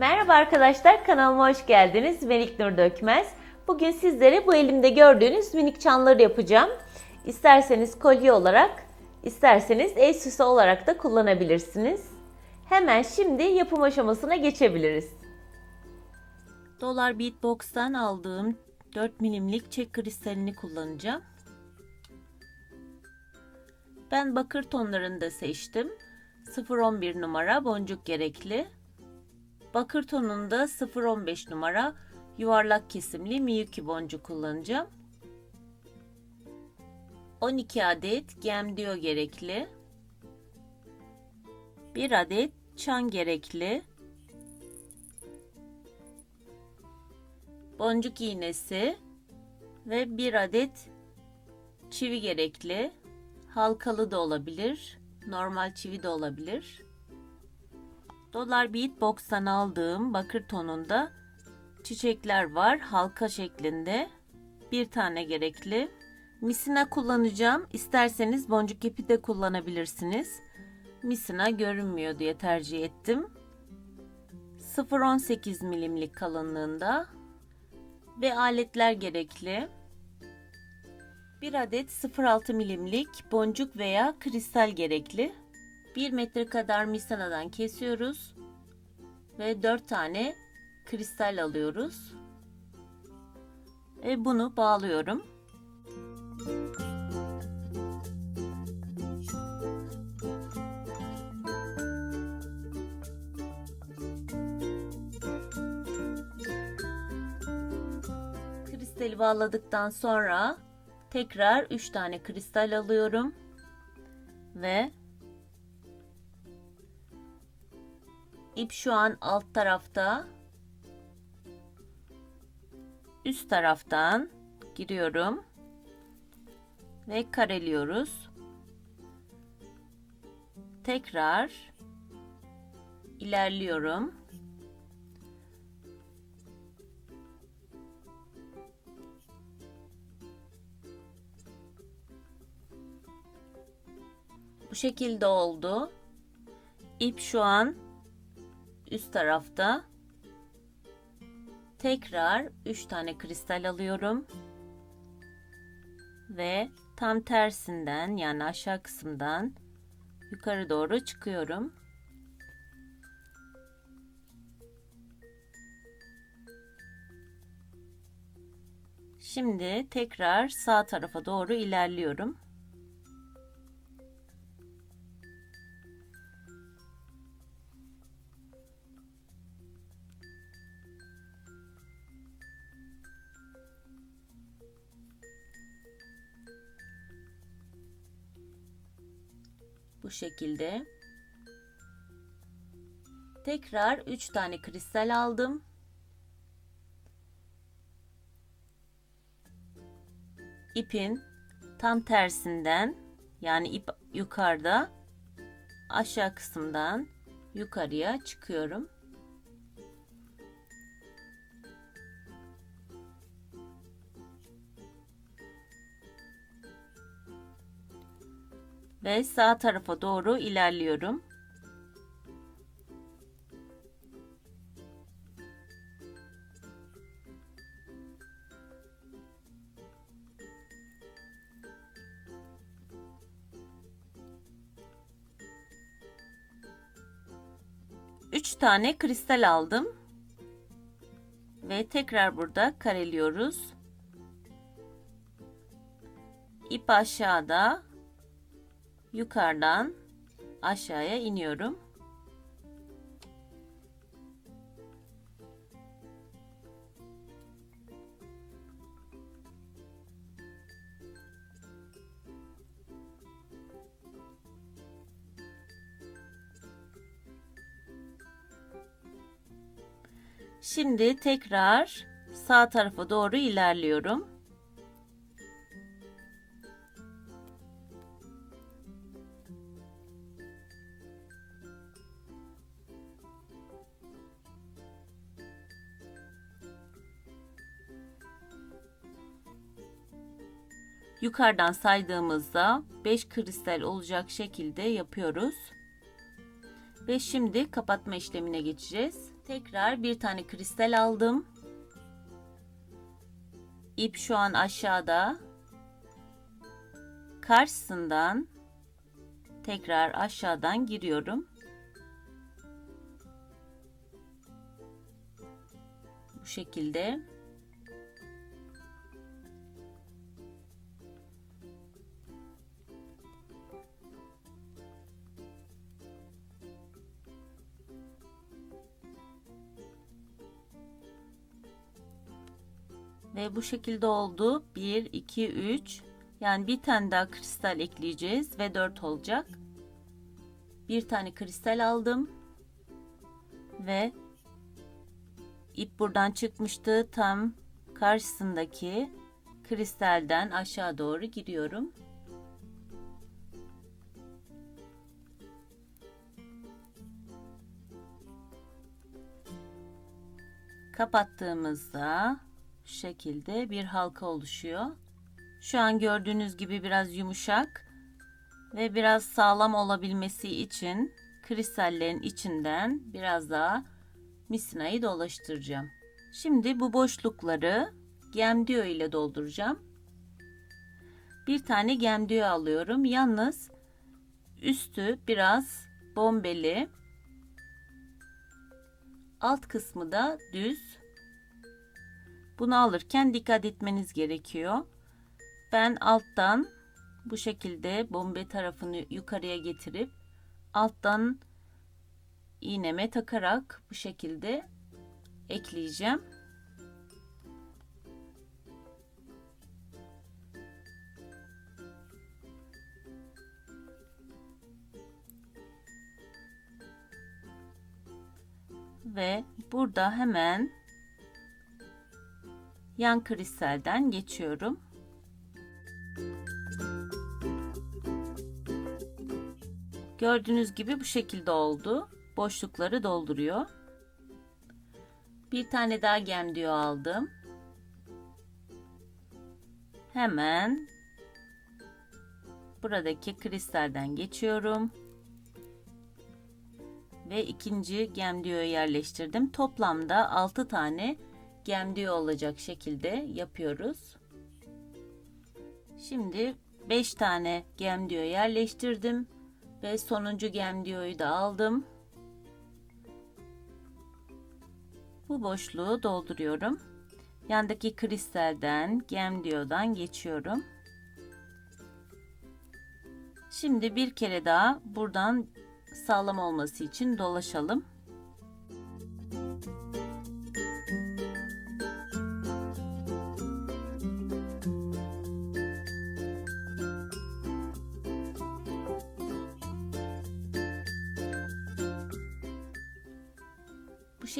Merhaba arkadaşlar kanalıma hoş geldiniz. Ben İlknur Dökmez. Bugün sizlere bu elimde gördüğünüz minik çanları yapacağım. İsterseniz kolye olarak, isterseniz el süsü olarak da kullanabilirsiniz. Hemen şimdi yapım aşamasına geçebiliriz. Dolar Beatbox'tan aldığım 4 milimlik çek kristalini kullanacağım. Ben bakır tonlarını da seçtim. 011 numara boncuk gerekli. Bakır tonunda 015 numara yuvarlak kesimli Miyuki boncuk kullanacağım. 12 adet gemdiyo gerekli. 1 adet çan gerekli. Boncuk iğnesi ve 1 adet çivi gerekli. Halkalı da olabilir, normal çivi de olabilir. Dolar Beatbox'tan aldığım bakır tonunda çiçekler var halka şeklinde. Bir tane gerekli. Misina kullanacağım. İsterseniz boncuk ipi de kullanabilirsiniz. Misina görünmüyor diye tercih ettim. 0.18 milimlik kalınlığında ve aletler gerekli. 1 adet 0.6 milimlik boncuk veya kristal gerekli. 1 metre kadar misanadan kesiyoruz ve 4 tane kristal alıyoruz. Ve bunu bağlıyorum. Kristali bağladıktan sonra tekrar 3 tane kristal alıyorum ve ip şu an alt tarafta. Üst taraftan giriyorum. Ve kareliyoruz. Tekrar ilerliyorum. Bu şekilde oldu. İp şu an üst tarafta tekrar 3 tane kristal alıyorum ve tam tersinden yani aşağı kısımdan yukarı doğru çıkıyorum. Şimdi tekrar sağ tarafa doğru ilerliyorum. Bu şekilde. Tekrar 3 tane kristal aldım. İpin tam tersinden yani ip yukarıda aşağı kısımdan yukarıya çıkıyorum. Ve sağ tarafa doğru ilerliyorum. Üç tane kristal aldım. Ve tekrar burada kareliyoruz. İp aşağıda yukarıdan aşağıya iniyorum. Şimdi tekrar sağ tarafa doğru ilerliyorum. Yukarıdan saydığımızda 5 kristal olacak şekilde yapıyoruz. Ve şimdi kapatma işlemine geçeceğiz. Tekrar bir tane kristal aldım. İp şu an aşağıda. Karşısından tekrar aşağıdan giriyorum. Bu şekilde. Ve bu şekilde oldu. 1, 2, 3. Yani bir tane daha kristal ekleyeceğiz ve 4 olacak. Bir tane kristal aldım. Ve ip buradan çıkmıştı. Tam karşısındaki kristalden aşağı doğru giriyorum. Kapattığımızda şekilde bir halka oluşuyor. Şu an gördüğünüz gibi biraz yumuşak ve biraz sağlam olabilmesi için kristallerin içinden biraz daha misinayı dolaştıracağım. Şimdi bu boşlukları gemdiyo ile dolduracağım. Bir tane gemdiyo alıyorum. Yalnız üstü biraz bombeli. Alt kısmı da düz. Bunu alırken dikkat etmeniz gerekiyor. Ben alttan bu şekilde bombe tarafını yukarıya getirip alttan iğneme takarak bu şekilde ekleyeceğim. Ve burada hemen yan kristalden geçiyorum. Gördüğünüz gibi bu şekilde oldu. Boşlukları dolduruyor. Bir tane daha gemdiyo aldım. Hemen buradaki kristalden geçiyorum. Ve ikinci gemdiyoyu yerleştirdim. Toplamda 6 tane gemdiyo olacak şekilde yapıyoruz. Şimdi 5 tane gemdiyo yerleştirdim ve sonuncu gemdiyoyu da aldım. Bu boşluğu dolduruyorum. Yandaki kristalden, gemdiyodan geçiyorum. Şimdi bir kere daha buradan sağlam olması için dolaşalım.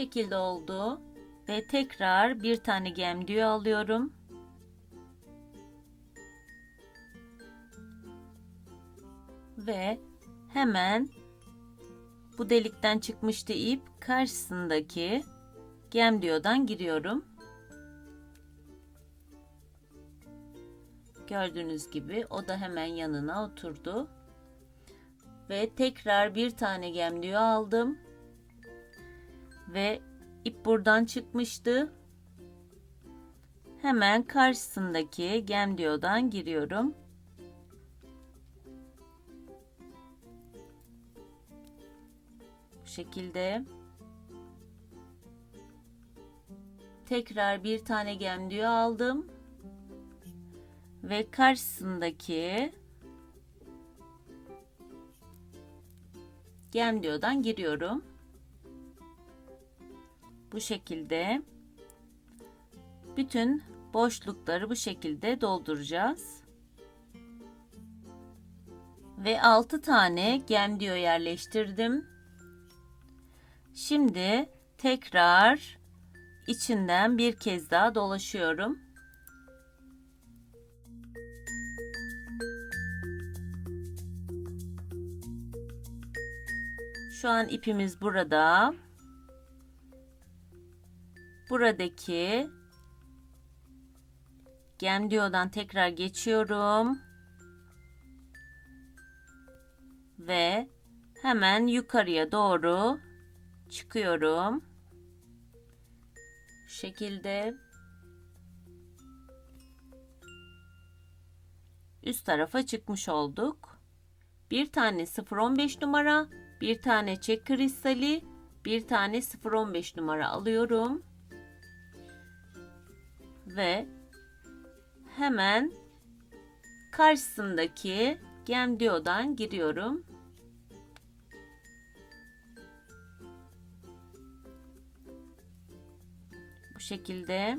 Şekilde oldu ve tekrar bir tane gemdiyo alıyorum. Ve hemen bu delikten çıkmıştı ip karşısındaki gemdiyodan giriyorum. Gördüğünüz gibi o da hemen yanına oturdu. Ve tekrar bir tane gemdiyo aldım. Ve ip buradan çıkmıştı. Hemen karşısındaki gemdiyodan giriyorum. Bu şekilde. Tekrar bir tane gemdiyo aldım. Ve karşısındaki gemdiyodan giriyorum. Bu şekilde bütün boşlukları bu şekilde dolduracağız. Ve 6 tane gemdiyo yerleştirdim. Şimdi tekrar içinden bir kez daha dolaşıyorum. Şu an ipimiz burada. Buradaki gemdiyodan tekrar geçiyorum. Ve hemen yukarıya doğru çıkıyorum. Bu şekilde üst tarafa çıkmış olduk. Bir tane 015 numara, bir tane çek kristali, bir tane 015 numara alıyorum. Ve hemen karşısındaki gem diyodan giriyorum. Bu şekilde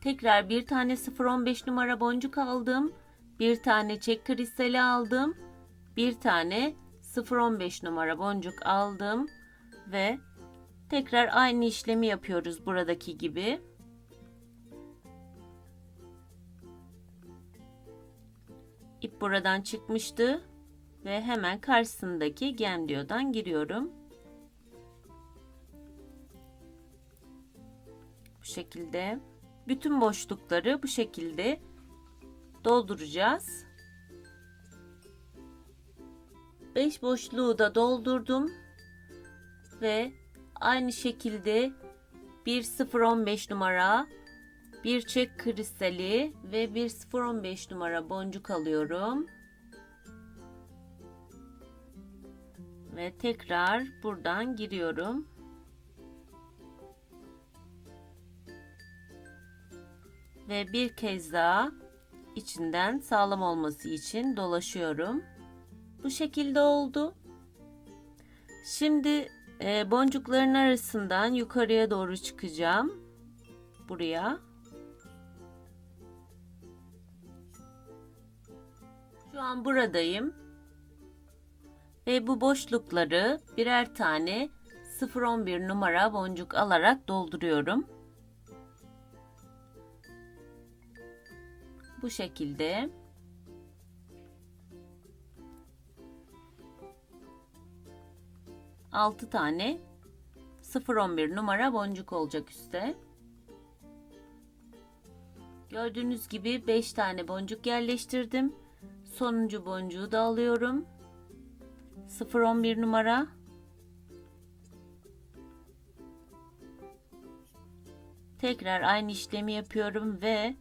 Tekrar bir tane 015 numara boncuk aldım. Bir tane çek kristali aldım. Bir tane 015 numara boncuk aldım ve tekrar aynı işlemi yapıyoruz buradaki gibi. İp buradan çıkmıştı ve hemen karşısındaki gem diyodan giriyorum. Bu şekilde bütün boşlukları bu şekilde dolduracağız. 5 boşluğu da doldurdum ve aynı şekilde bir 015 numara bir çek kristali ve bir 015 numara boncuk alıyorum. Ve tekrar buradan giriyorum. Ve bir kez daha içinden sağlam olması için dolaşıyorum. Bu şekilde oldu. Şimdi e, boncukların arasından yukarıya doğru çıkacağım. Buraya. Şu an buradayım. Ve bu boşlukları birer tane 011 numara boncuk alarak dolduruyorum. Bu şekilde. Altı tane 011 numara boncuk olacak üstte. Gördüğünüz gibi 5 tane boncuk yerleştirdim. Sonuncu boncuğu da alıyorum. 011 numara. Tekrar aynı işlemi yapıyorum ve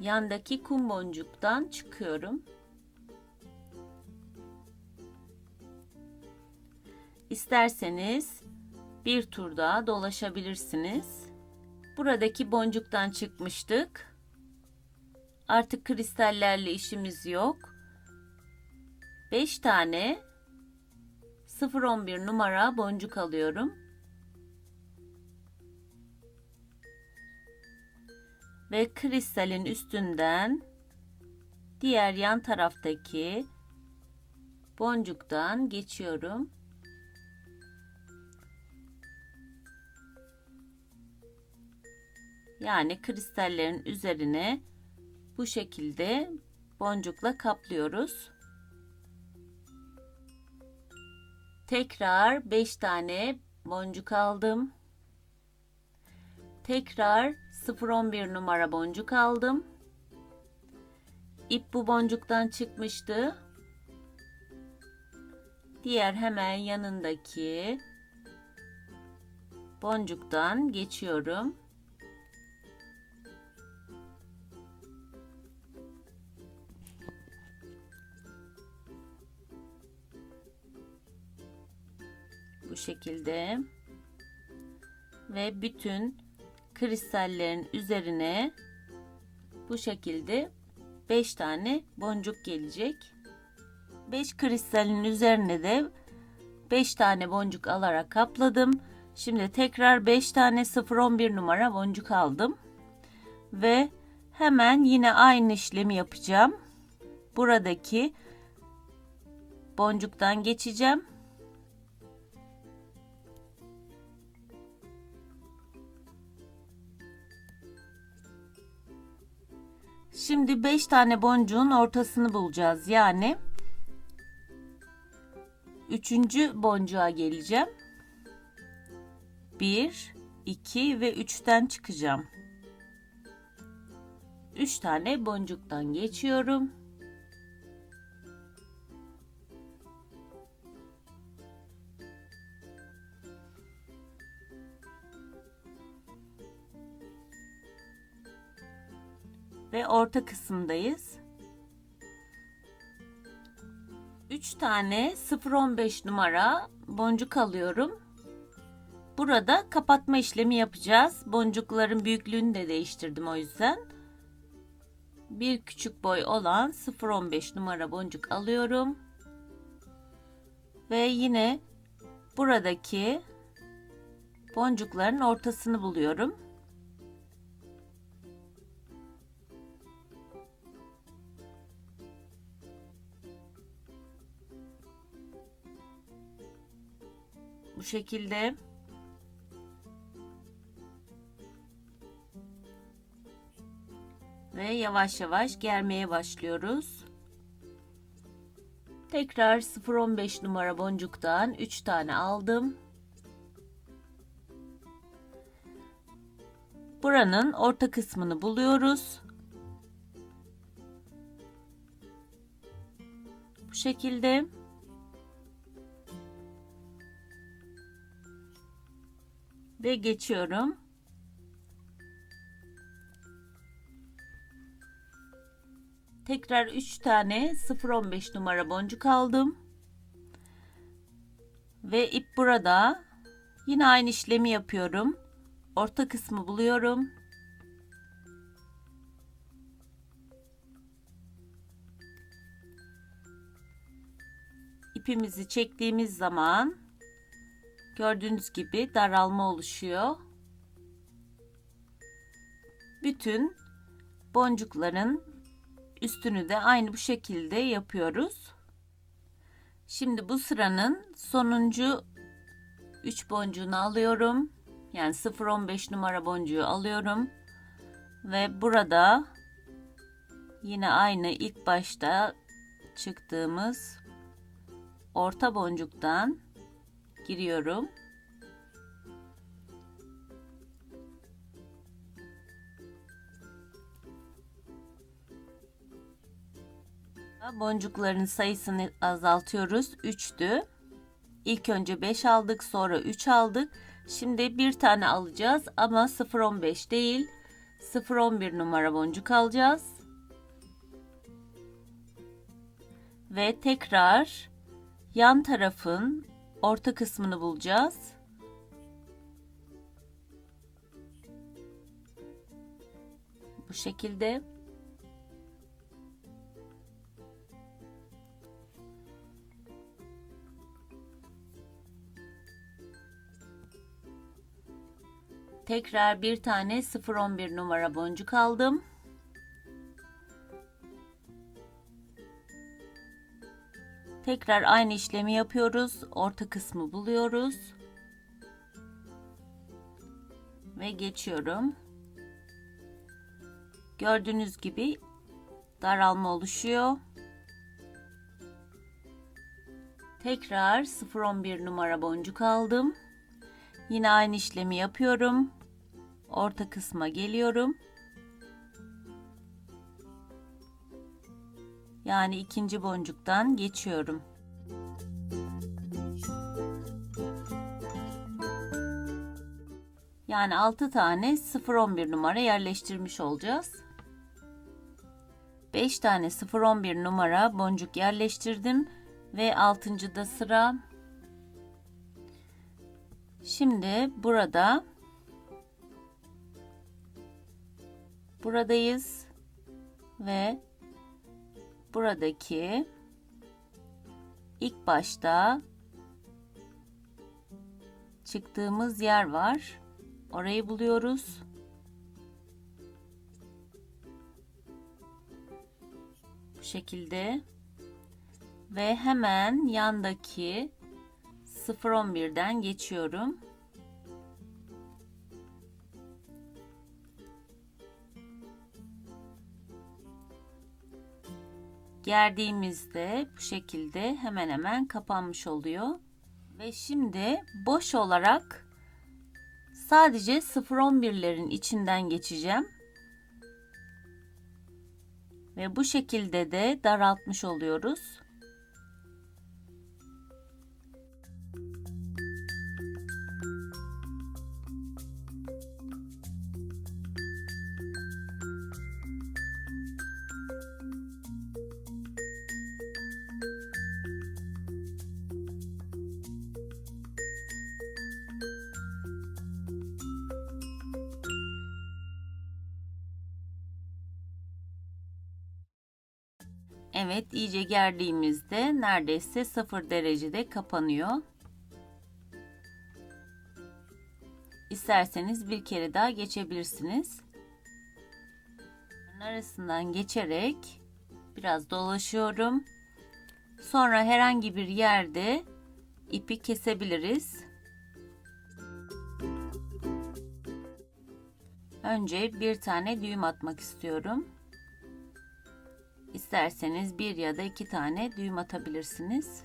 yandaki kum boncuktan çıkıyorum. İsterseniz bir tur daha dolaşabilirsiniz. Buradaki boncuktan çıkmıştık. Artık kristallerle işimiz yok. 5 tane 011 numara boncuk alıyorum. Ve kristalin üstünden diğer yan taraftaki boncuktan geçiyorum. Yani kristallerin üzerine bu şekilde boncukla kaplıyoruz. Tekrar 5 tane boncuk aldım. Tekrar 011 numara boncuk aldım. İp bu boncuktan çıkmıştı. Diğer hemen yanındaki boncuktan geçiyorum. Şekilde ve bütün kristallerin üzerine bu şekilde 5 tane boncuk gelecek. 5 kristalin üzerine de 5 tane boncuk alarak kapladım. Şimdi tekrar 5 tane 011 numara boncuk aldım. Ve hemen yine aynı işlemi yapacağım. Buradaki boncuktan geçeceğim Şimdi 5 tane boncuğun ortasını bulacağız. Yani 3. boncuğa geleceğim. 1 2 ve 3'ten çıkacağım. 3 tane boncuktan geçiyorum. Orta kısımdayız. 3 tane 0.15 numara boncuk alıyorum. Burada kapatma işlemi yapacağız. Boncukların büyüklüğünü de değiştirdim o yüzden. Bir küçük boy olan 0.15 numara boncuk alıyorum. Ve yine buradaki boncukların ortasını buluyorum. Bu şekilde ve yavaş yavaş germeye başlıyoruz. Tekrar 0.15 numara boncuktan 3 tane aldım. Buranın orta kısmını buluyoruz. Bu şekilde. Ve geçiyorum. Tekrar 3 tane 0.15 numara boncuk aldım. Ve ip burada. Yine aynı işlemi yapıyorum. Orta kısmı buluyorum. İpimizi çektiğimiz zaman gördüğünüz gibi daralma oluşuyor. Bütün boncukların üstünü de aynı bu şekilde yapıyoruz. Şimdi bu sıranın sonuncu 3 boncuğunu alıyorum. Yani 0.15 numara boncuğu alıyorum. Ve burada yine aynı ilk başta çıktığımız orta boncuktan giriyorum. Boncukların sayısını azaltıyoruz. 3'tü. İlk önce 5 aldık, sonra 3 aldık. Şimdi bir tane alacağız ama 0.15 değil. 0.11 numara boncuk alacağız. Ve tekrar yan tarafın orta kısmını bulacağız. Bu şekilde. Tekrar bir tane 011 numara boncuk aldım. Tekrar aynı işlemi yapıyoruz. Orta kısmı buluyoruz. Ve geçiyorum. Gördüğünüz gibi daralma oluşuyor. Tekrar 011 numara boncuk aldım. Yine aynı işlemi yapıyorum. Orta kısma geliyorum. Yani ikinci boncuktan geçiyorum. Yani 6 tane 011 numara yerleştirmiş olacağız. 5 tane 011 numara boncuk yerleştirdim ve 6. da sıra Şimdi burada buradayız ve buradaki ilk başta çıktığımız yer var. Orayı buluyoruz. Bu şekilde ve hemen yandaki 0.11'den geçiyorum. Gerdiğimizde bu şekilde hemen hemen kapanmış oluyor. Ve şimdi boş olarak sadece 0.11'lerin içinden geçeceğim. Ve bu şekilde de daraltmış oluyoruz. Evet iyice gerdiğimizde neredeyse 0 derecede kapanıyor. İsterseniz bir kere daha geçebilirsiniz. Arasından geçerek biraz dolaşıyorum. Sonra herhangi bir yerde ipi kesebiliriz. Önce bir tane düğüm atmak istiyorum. İsterseniz bir ya da iki tane düğüm atabilirsiniz.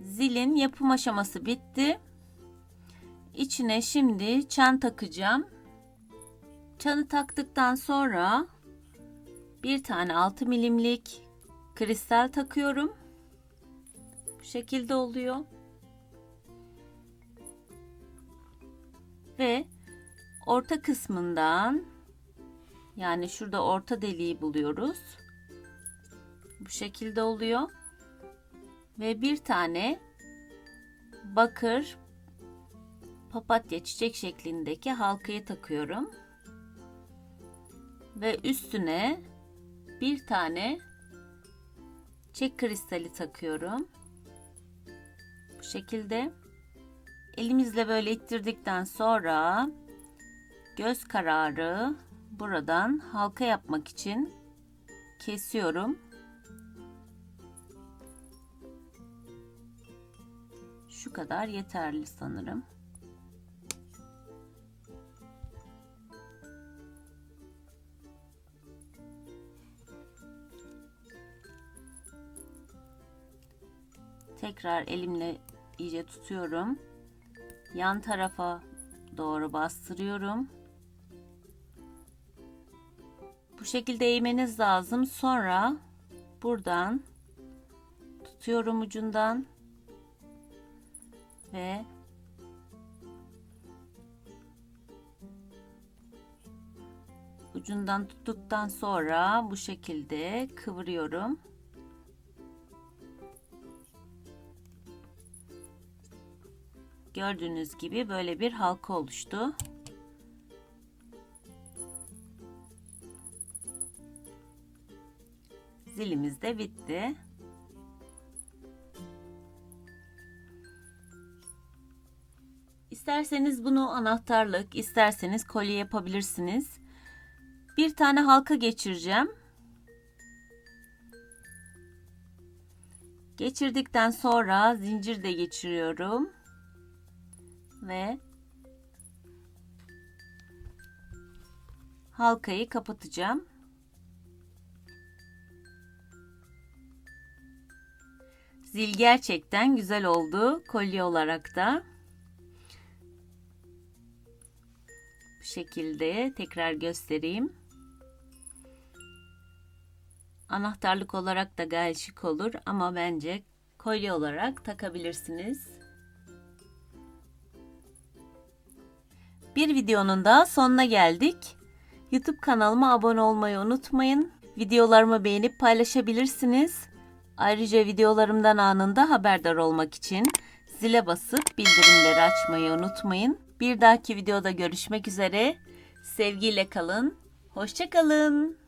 Zilin yapım aşaması bitti. İçine şimdi çan takacağım. Çanı taktıktan sonra bir tane 6 milimlik kristal takıyorum. Bu şekilde oluyor. Ve orta kısmından yani şurada orta deliği buluyoruz. Bu şekilde oluyor. Ve bir tane bakır papatya çiçek şeklindeki halkayı takıyorum. Ve üstüne bir tane çek kristali takıyorum. Bu şekilde elimizle böyle ittirdikten sonra göz kararı buradan halka yapmak için kesiyorum. Şu kadar yeterli sanırım. Tekrar elimle iyice tutuyorum. Yan tarafa doğru bastırıyorum. Bu şekilde eğmeniz lazım. Sonra buradan tutuyorum ucundan ve ucundan tuttuktan sonra bu şekilde kıvırıyorum. Gördüğünüz gibi böyle bir halka oluştu. Zilimiz de bitti. İsterseniz bunu anahtarlık, isterseniz kolye yapabilirsiniz. Bir tane halka geçireceğim. Geçirdikten sonra zincir de geçiriyorum. Ve halkayı kapatacağım. Zil gerçekten güzel oldu kolye olarak da. Bu şekilde tekrar göstereyim. Anahtarlık olarak da gayet şık olur ama bence kolye olarak takabilirsiniz. Bir videonun da sonuna geldik. YouTube kanalıma abone olmayı unutmayın. Videolarımı beğenip paylaşabilirsiniz. Ayrıca videolarımdan anında haberdar olmak için zile basıp bildirimleri açmayı unutmayın. Bir dahaki videoda görüşmek üzere. Sevgiyle kalın. Hoşçakalın.